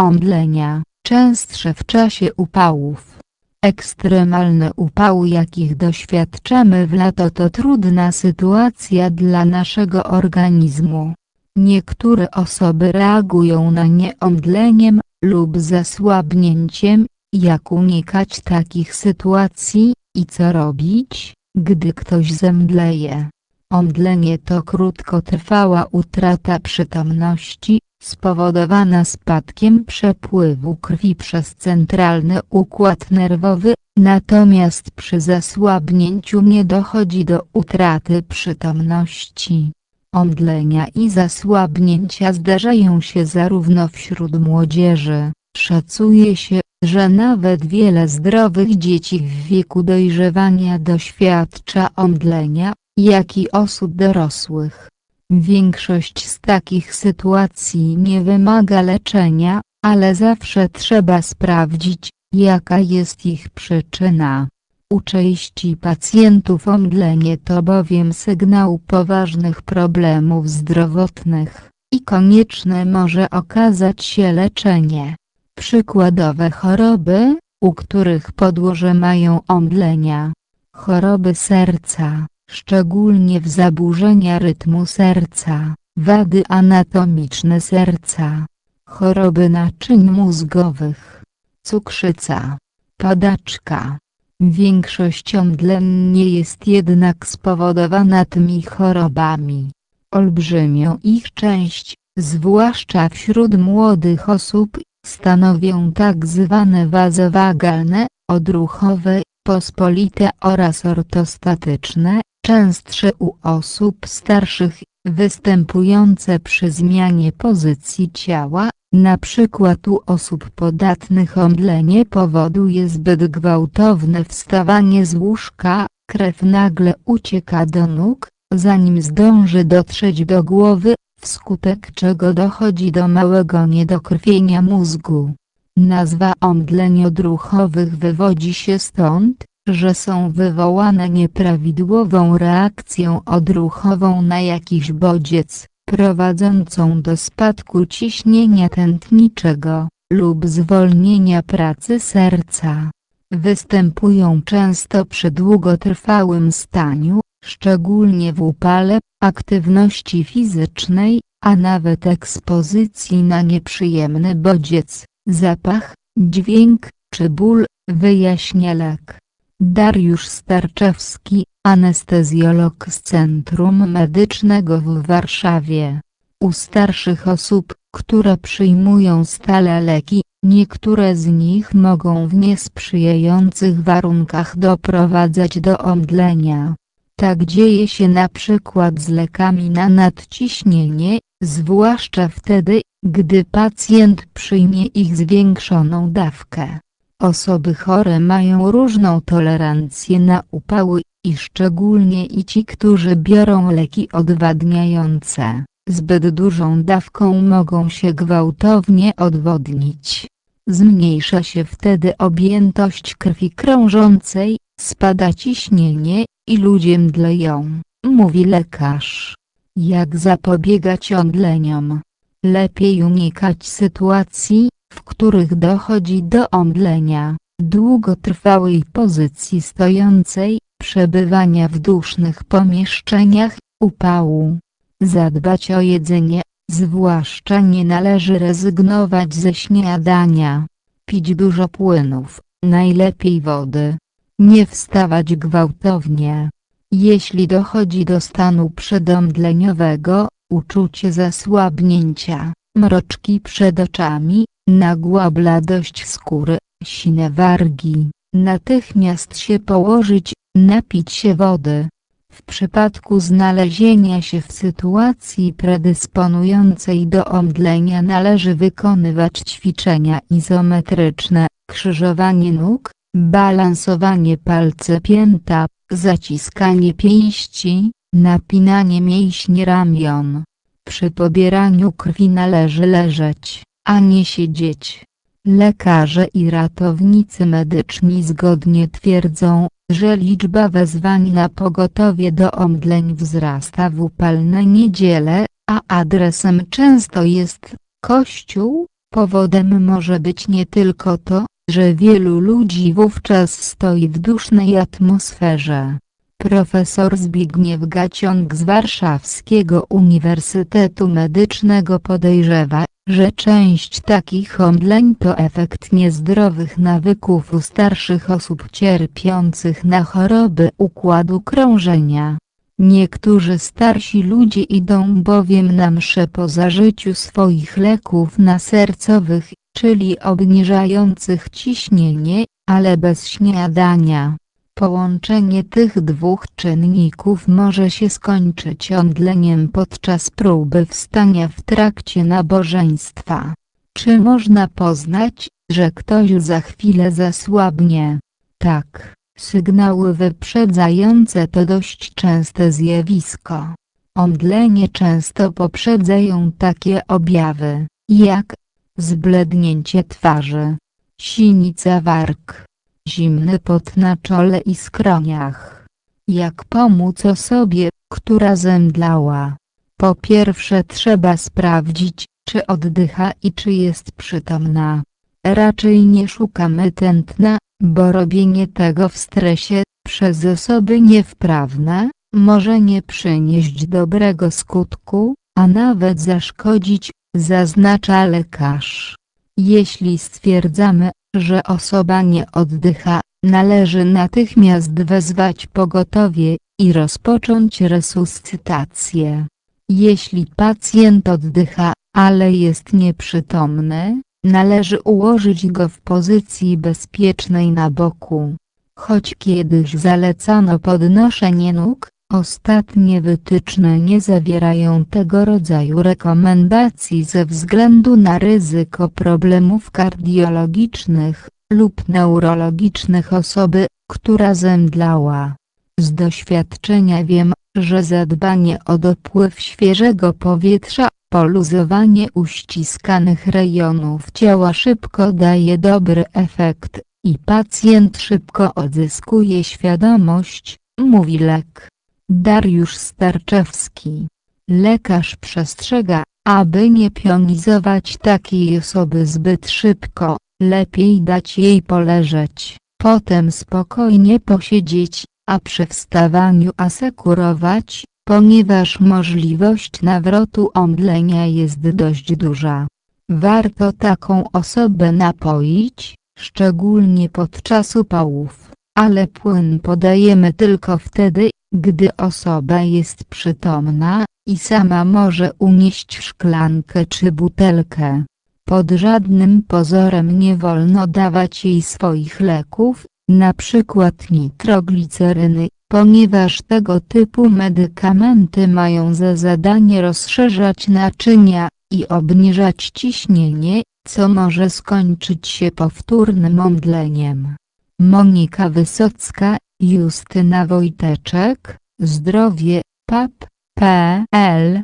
omdlenia, częstsze w czasie upałów. Ekstremalne upały jakich doświadczamy w lato to trudna sytuacja dla naszego organizmu. Niektóre osoby reagują na nie omdleniem, lub zasłabnięciem, jak unikać takich sytuacji, i co robić, gdy ktoś zemdleje. Omdlenie to krótkotrwała utrata przytomności, spowodowana spadkiem przepływu krwi przez centralny układ nerwowy, natomiast przy zasłabnięciu nie dochodzi do utraty przytomności. Omdlenia i zasłabnięcia zdarzają się zarówno wśród młodzieży, szacuje się, że nawet wiele zdrowych dzieci w wieku dojrzewania doświadcza omdlenia, jak i osób dorosłych. Większość z takich sytuacji nie wymaga leczenia, ale zawsze trzeba sprawdzić, jaka jest ich przyczyna. U części pacjentów omdlenie to bowiem sygnał poważnych problemów zdrowotnych, i konieczne może okazać się leczenie. Przykładowe choroby, u których podłoże mają omdlenia. Choroby serca, szczególnie w zaburzenia rytmu serca, wady anatomiczne serca, choroby naczyń mózgowych, cukrzyca, padaczka. Większość omdleń nie jest jednak spowodowana tymi chorobami. Olbrzymią ich część, zwłaszcza wśród młodych osób, stanowią tak zwane wazowagalne, odruchowe, pospolite oraz ortostatyczne, częstsze u osób starszych, występujące przy zmianie pozycji ciała, przykład u osób podatnych omdlenie powoduje zbyt gwałtowne wstawanie z łóżka, krew nagle ucieka do nóg, zanim zdąży dotrzeć do głowy, wskutek czego dochodzi do małego niedokrwienia mózgu. Nazwa omdleń odruchowych wywodzi się stąd, że są wywołane nieprawidłową reakcją odruchową na jakiś bodziec, prowadzącą do spadku ciśnienia tętniczego, lub zwolnienia pracy serca. Występują często przy długotrwałym staniu, szczególnie w upale, aktywności fizycznej, a nawet ekspozycji na nieprzyjemny bodziec, zapach, dźwięk, czy ból, wyjaśnia lek. Dariusz Starczewski, anestezjolog z Centrum Medycznego w Warszawie. U starszych osób, które przyjmują stale leki, niektóre z nich mogą w niesprzyjających warunkach doprowadzać do omdlenia. Tak dzieje się na przykład z lekami na nadciśnienie, zwłaszcza wtedy, gdy pacjent przyjmie ich zwiększoną dawkę. Osoby chore mają różną tolerancję na upały i szczególnie i ci, którzy biorą leki odwadniające, zbyt dużą dawką mogą się gwałtownie odwodnić. Zmniejsza się wtedy objętość krwi krążącej, spada ciśnienie, i ludzie mdleją, mówi lekarz. Jak zapobiegać omdleniom? Lepiej unikać sytuacji, w których dochodzi do omdlenia, długotrwałej pozycji stojącej, przebywania w dusznych pomieszczeniach, upału. Zadbać o jedzenie, zwłaszcza nie należy rezygnować ze śniadania. Pić dużo płynów, najlepiej wody. Nie wstawać gwałtownie. Jeśli dochodzi do stanu przedomdleniowego, uczucie zasłabnięcia, mroczki przed oczami, nagła bladość skóry, sine wargi, natychmiast się położyć, napić się wody. W przypadku znalezienia się w sytuacji predysponującej do omdlenia należy wykonywać ćwiczenia izometryczne, krzyżowanie nóg, balansowanie palce pięta, zaciskanie pięści, napinanie mięśni ramion. Przy pobieraniu krwi należy leżeć, a nie siedzieć. Lekarze i ratownicy medyczni zgodnie twierdzą, że liczba wezwań na pogotowie do omdleń wzrasta w upalne niedziele, a adresem często jest kościół, Powodem może być nie tylko to, że wielu ludzi wówczas stoi w dusznej atmosferze. Profesor Zbigniew Gaciąg z Warszawskiego Uniwersytetu Medycznego podejrzewa, że część takich omdleń to efekt niezdrowych nawyków u starszych osób cierpiących na choroby układu krążenia. Niektórzy starsi ludzie idą bowiem na msze po zażyciu swoich leków nasercowych, czyli obniżających ciśnienie, ale bez śniadania. Połączenie tych dwóch czynników może się skończyć omdleniem podczas próby wstania w trakcie nabożeństwa. Czy można poznać, że ktoś za chwilę zasłabnie? Tak, sygnały wyprzedzające to dość częste zjawisko. Omdlenie często poprzedzają takie objawy, jak zblednięcie twarzy, sinica warg, zimny pot na czole i skroniach. Jak pomóc osobie, która zemdlała? Po pierwsze trzeba sprawdzić, czy oddycha i czy jest przytomna. Raczej nie szukamy tętna, bo robienie tego w stresie, przez osoby niewprawne, może nie przynieść dobrego skutku, a nawet zaszkodzić, zaznacza lekarz. Jeśli stwierdzamy, że osoba nie oddycha, należy natychmiast wezwać pogotowie i rozpocząć resuscytację. Jeśli pacjent oddycha, ale jest nieprzytomny, należy ułożyć go w pozycji bezpiecznej na boku. Choć kiedyś zalecano podnoszenie nóg, Ostatnie wytyczne nie zawierają tego rodzaju rekomendacji ze względu na ryzyko problemów kardiologicznych lub neurologicznych osoby, która zemdlała. Z doświadczenia wiem, że zadbanie o dopływ świeżego powietrza, poluzowanie uściskanych rejonów ciała szybko daje dobry efekt i pacjent szybko odzyskuje świadomość, mówi lek. Dariusz Starczewski. Lekarz przestrzega, aby nie pionizować takiej osoby zbyt szybko, lepiej dać jej poleżeć, potem spokojnie posiedzieć, a przy wstawaniu asekurować, ponieważ możliwość nawrotu omdlenia jest dość duża. Warto taką osobę napoić, szczególnie podczas upałów, ale płyn podajemy tylko wtedy, gdy osoba jest przytomna, i sama może unieść szklankę czy butelkę. Pod żadnym pozorem nie wolno dawać jej swoich leków, np. nitrogliceryny, ponieważ tego typu medykamenty mają za zadanie rozszerzać naczynia i obniżać ciśnienie, co może skończyć się powtórnym omdleniem. Monika Wysocka, Justyna Wojteczek, Zdrowie, PAP, PL